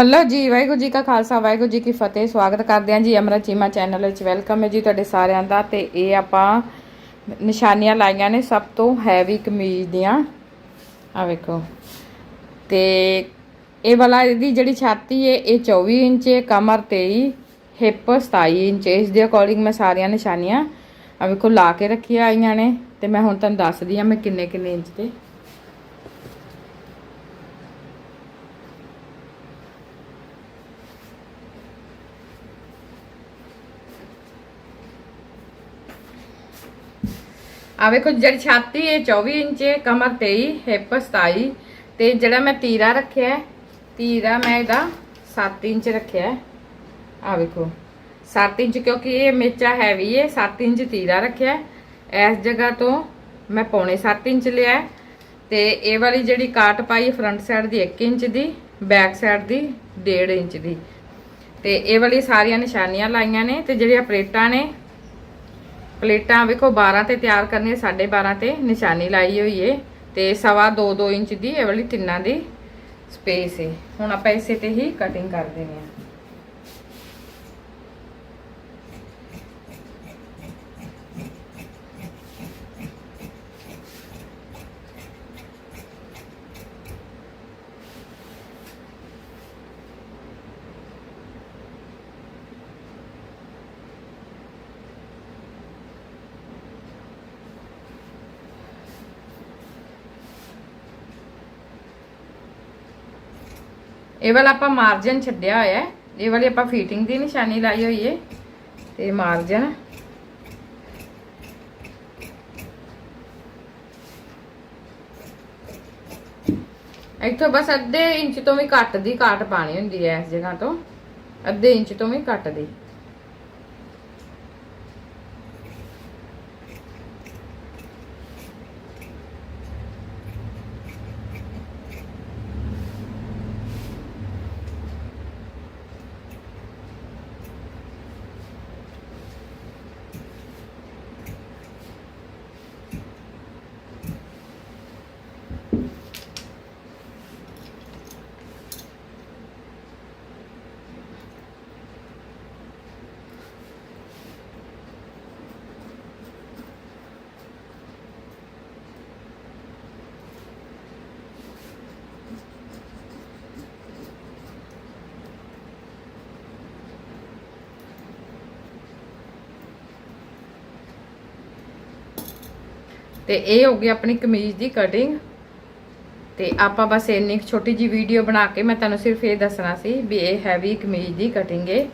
Hello ਜੀ, ਵਾਹਿਗੁਰੂ ਜੀ ਕਾ ਖਾਲਸਾ, ਵਾਹਿਗੁਰੂ ਜੀ ਕੀ ਫਤਿਹ। ਸਵਾਗਤ ਕਰਦੇ ਹਾਂ ਜੀ ਅਮਰਾ ਚੀਮਾ ਚੈਨਲ ਵਿੱਚ। ਵੈਲਕਮ ਹੈ ਜੀ ਤੁਹਾਡੇ ਸਾਰਿਆਂ ਦਾ। ਤੇ ਇਹ ਆਪਾਂ ਨਿਸ਼ਾਨੀਆਂ ਲਾਈਆਂ ਨੇ ਸਭ ਤੋਂ ਹੈਵੀ ਕਮੀਜ਼ ਦੀਆਂ। ਆ ਵੇਖੋ। ਤੇ ਇਹ ਵਾਲਾ, ਇਹਦੀ ਜਿਹੜੀ ਛਾਤੀ ਹੈ, ਇਹ 24 ਇੰਚ ਹੈ, ਕਮਰ 23 ਹਿੱਪ 27 ਇੰਚ ਇਸ ਦੇ ਅਕੋਰਡਿੰਗ ਮੈਂ ਸਾਰੀਆਂ ਨਿਸ਼ਾਨੀਆਂ ਆ ਵੇਖੋ ਲਾ ਕੇ ਰੱਖੀਆਂ ਆਈਆਂ ਨੇ। ਤੇ ਮੈਂ ਹੁਣ ਤੁਹਾਨੂੰ ਦੱਸਦੀ ਆ ਮੈਂ ਕਿੰਨੇ ਕਿੰਨੇ ਇੰਚ ਤੇ ਆ ਵੇਖੋ ਜਿਹੜੀ ਛਾਤੀ ਹੈ 24 ਇੰਚ ਕਮਰ 23 ਹਿੱਪ 27 ਤੇ ਜਿਹੜਾ ਮੈਂ ਤੀਰਾ ਰੱਖਿਆ ਤੀਰਾ ਮੈਂ ਇਹਦਾ 7 ਇੰਚ ਰੱਖਿਆ ਹੈ। ਆ ਵੇਖੋ 7 ਇੰਚ ਕਿਉਂਕਿ ਇਹ ਮੇਚਾ ਹੈਵੀ ਹੈ 7 ਇੰਚ ਤੀਰਾ ਰੱਖਿਆ ਇਸ ਜਗ੍ਹਾ ਤੋਂ ਮੈਂ ਪੌਣੇ 7 ਇੰਚ ਲਿਆ ਹੈ। ਤੇ ਇਹ ਵਾਲੀ ਜਿਹੜੀ ਕਾਟ ਪਾਈ ਫਰੰਟ ਸਾਈਡ ਦੀ 1 ਇੰਚ ਦੀ, ਬੈਕ ਸਾਈਡ ਦੀ 1.5 ਇੰਚ ਦੀ। ਤੇ ਇਹ ਵਾਲੀ ਸਾਰੀਆਂ ਨਿਸ਼ਾਨੀਆਂ ਲਾਈਆਂ ਨੇ ਤੇ ਜਿਹੜੀਆਂ ਪਲੇਟਾਂ ਨੇ ਪਲੇਟਾਂ ਵੇਖੋ 12 ਤੇ ਤਿਆਰ ਕਰਨੀ ਹੈ 12.5 ਤੇ ਨਿਸ਼ਾਨੀ ਲਾਈ ਹੋਈ ਏ ਤੇ ਸਵਾ 2 2 ਇੰਚ ਦੀ, ਇਹ ਵਾਲੀ ਤਿੰਨਾਂ ਦੀ ਸਪੇਸ ਏ। ਹੁਣ ਆਪਾਂ ਇਸੇ ਤੇ ਹੀ ਕਟਿੰਗ ਕਰ ਦੇਣੀ ਆ ਇਹ ਵਾਲਾ ਆਪਾਂ ਮਾਰਜਨ ਛੱਡਿਆ ਹੋਇਆ ਹੈ। ਇਹ ਵਾਲੀ ਆਪਾਂ ਫਿਟਿੰਗ ਦੀ ਨਿਸ਼ਾਨੀ ਲਾਈ ਹੋਈ ਏ ਤੇ ਮਾਰਜਨ ਇੱਥੋਂ ਬਸ ਅੱਧੇ ਇੰਚ ਤੋਂ ਵੀ ਘੱਟ ਦੀ ਕਾਟ ਪਾਣੀ ਹੁੰਦੀ ਹੈ ਇਸ ਜਗ੍ਹਾ ਤੋਂ। ਅੱਧੇ ਇੰਚ ਤੋਂ ਵੀ ਘੱਟ ਦੀ। ਤੇ ਇਹ ਹੋ ਗਈ ਆਪਣੀ ਕਮੀਜ਼ ਦੀ ਕਟਿੰਗ ਤੇ ਆਪਾਂ ਬਸ ਇੰਨੀ ਕੁ ਛੋਟੀ ਜੀ ਵੀਡੀਓ ਬਣਾ ਕੇ ਮੈਂ ਤੁਹਾਨੂੰ ਸਿਰਫ ਇਹ ਦੱਸਣਾ ਸੀ ਵੀ ਇਹ ਹੈਵੀ ਕਮੀਜ਼ ਦੀ ਕਟਿੰਗ ਹੈ